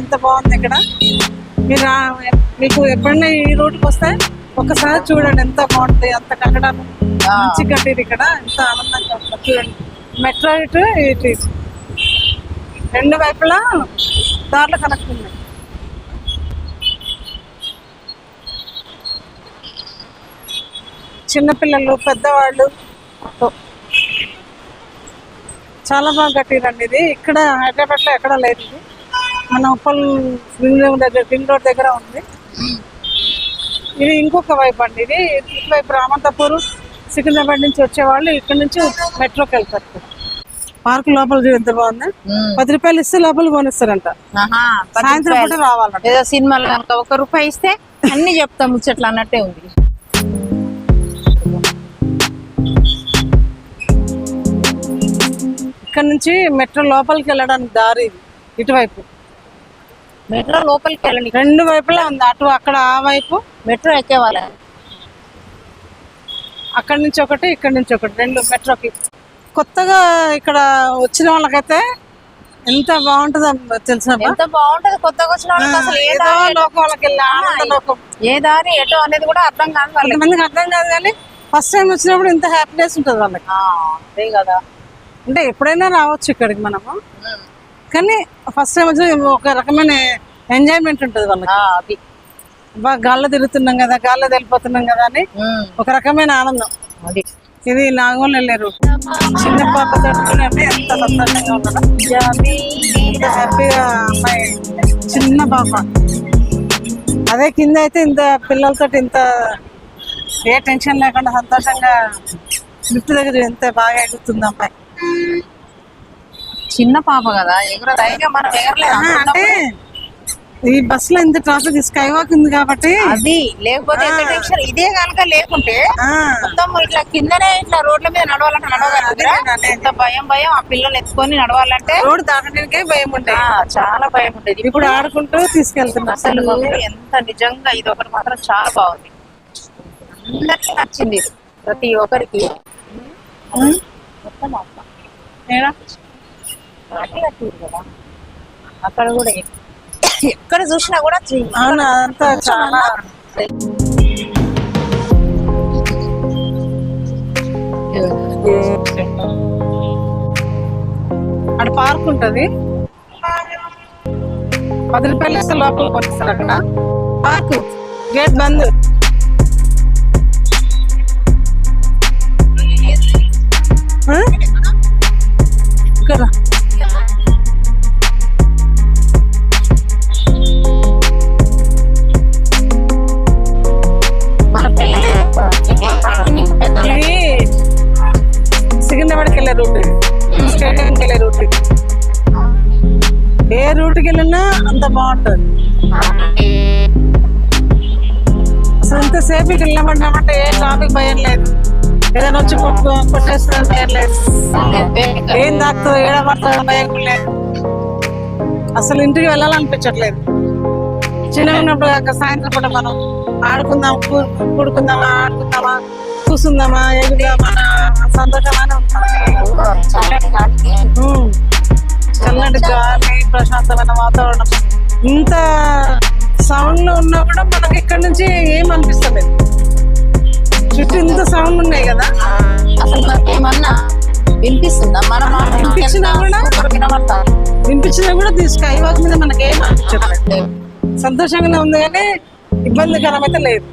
ఎంత బాగుంది ఇక్కడ? మీరు మీకు ఎప్పుడైనా ఈ రూట్కి వస్తే ఒకసారి చూడండి ఎంత బాగుంటుంది అంత కట్టడాలు మంచి కట్టిరు ఇక్కడ ఎంత ఆనందంగా ఉంటుంది చూడండి. మెట్రో ఇటు ఇటు. రెండు వైపులా దారులు కనెక్ట్ ఉన్నాయి చిన్నపిల్లలు పెద్దవాళ్ళు చాలా బాగా కట్టిరండి ఇది. ఇక్కడ హైదరాబాద్లో ఎక్కడ లేదు ఇది. మన ఉప్పల్ రింగ్ రోడ్ దగ్గర రింగ్ రోడ్ దగ్గర ఉంది. ఇది ఇంకొక వైపు అండి. ఇది ఇటువైపు రామంతపూర్ సికింద్రాబాద్ నుంచి వచ్చేవాళ్ళు ఇక్కడ నుంచి మెట్రోకి వెళ్తారు. పార్క్ లోపల చూడు ఎంత బాగుంది. పది రూపాయలు ఇస్తే లోపల కొనిస్తారంట. సాయంత్రం పూట. రావాలంట. ఏదో సినిమాలు కనుక ఒక రూపాయి ఇస్తే అన్ని చెప్తాం ముచ్చట్లు అన్నట్టే ఉంది. ఇక్కడ నుంచి మెట్రో లోపలికి వెళ్ళడానికి దారి ఇటువైపు. మెట్రో లోపలికి వెళ్ళండి. రెండు వైపులా ఉంది. అటు అక్కడ ఆ వైపు మెట్రో ఎక్కేవాళ్ళ. అక్కడ నుంచి ఒకటి ఇక్కడ నుంచి ఒకటి రెండు మెట్రోకి. కొత్తగా ఇక్కడ వచ్చిన వాళ్ళకైతే ఎంత బాగుంటుందో తెలుసా ఎంత బాగుంటది కొత్తగా వచ్చిన వాళ్ళకి అసలు ఏ ఏదో దారి లోకం వాళ్ళకి వెళ్ళి ఆనంద లోకం ఏ దారి ఎటో అనేది కూడా అర్థం కాదు వాళ్ళకి. కొంతమందికి అర్థం కాదు కానీ ఫస్ట్ టైం వచ్చినప్పుడు ఇంత హ్యాపీనెస్ ఉంటుంది వాళ్ళకి. కదా. అంటే ఎప్పుడైనా రావచ్చు ఇక్కడికి మనము. కానీ ఫస్ట్ టైం వచ్చి ఒక రకమైన ఎంజాయ్మెంట్ ఉంటుంది వాళ్ళకి. అది. బాగా గాల్లో తిరుగుతున్నాం కదా గాల్లో వెళ్ళిపోతున్నాం కదా అని ఒక రకమైన ఆనందం. అది. ఇది నాగోలు వెళ్ళారు. చిన్న పాపతో అంటే ఎంత సంతోషంగా ఉండడం హ్యాపీగా అమ్మాయి. చిన్న పాప. అదే కింద అయితే ఇంత పిల్లలతో ఇంత ఏ టెన్షన్ లేకుండా సంతోషంగా లిఫ్ట్ దగ్గర ఎంత బాగా ఎగురుతుంది అమ్మాయి. చిన్న పాప కదా అంటే ఈ బస్లో ఇంత ట్రాఫిక్ స్కై వాక్ ఉంది కాబట్టి అది లేకపోతే ఇదే కనుక లేకుంటే మొత్తం ఇట్లా కిందనే ఇట్లా రోడ్ల మీద నడవాలంటే నడవగలుగుతారా ఎంత భయం భయం. ఆ పిల్లలు ఎత్తుకొని నడవాలంటే రోడ్ దాటడానికే భయం ఉంటాయి చాలా భయం ఉండేది. ఇప్పుడు ఆడుకుంటూ తీసుకెళ్తున్నా. అసలు ఎంత నిజంగా ఇది ఒకటి మాత్రం చాలా బాగుంది. అందరికి నచ్చింది. ప్రతి ఒక్కరికి. మొత్తం అక్కడ కూడా ఎక్కడ చూసినా కూడా అవును చాలా అక్కడ పార్క్ ఉంటది. పది రూపాయలు ఇస్తే లోపల కొనిస్తారు అక్కడ. పార్క్. గేట్ బంద్. అంత బాగుంటుంది. అసలు ఇంతసేపు ఇక్కడ వెళ్ళమంటామంటే ఏ ట్రాఫిక్ భయం లేదు. ఏదైనా వచ్చి కొట్టు కొట్టేస్తాను భయం లేదు. ఏం దాక్తుందో ఏడ పడుతుందో భయం లేదు. అసలు ఇంటికి వెళ్ళాలనిపించట్లేదు. చిన్నగా ఉన్నప్పుడు కాక సాయంత్రం పూట మనం ఆడుకుందాం కూడుకుందామా ఆడుకుందామా కూసుందామా ఎగుదామా సంతోషమానే. చల్లటి గాలి ప్రశాంతమైన వాతావరణం. ఇంత సౌండ్ ఉన్నా కూడా మనకి ఇక్కడ నుంచి ఏం అనిపిస్తలేదు. చుట్టూ ఇంత సౌండ్ ఉన్నాయి కదా. అసలు మనకి ఏమన్నా వినిపిస్తుందా? మన మాట వినిపించినా కూడా వినిపించినా కూడా స్కై వాక్ మీద మనకి ఏం అనిపించట్లేదు. సంతోషంగానే ఉంది కానీ ఇబ్బందికరం అయితే లేదు.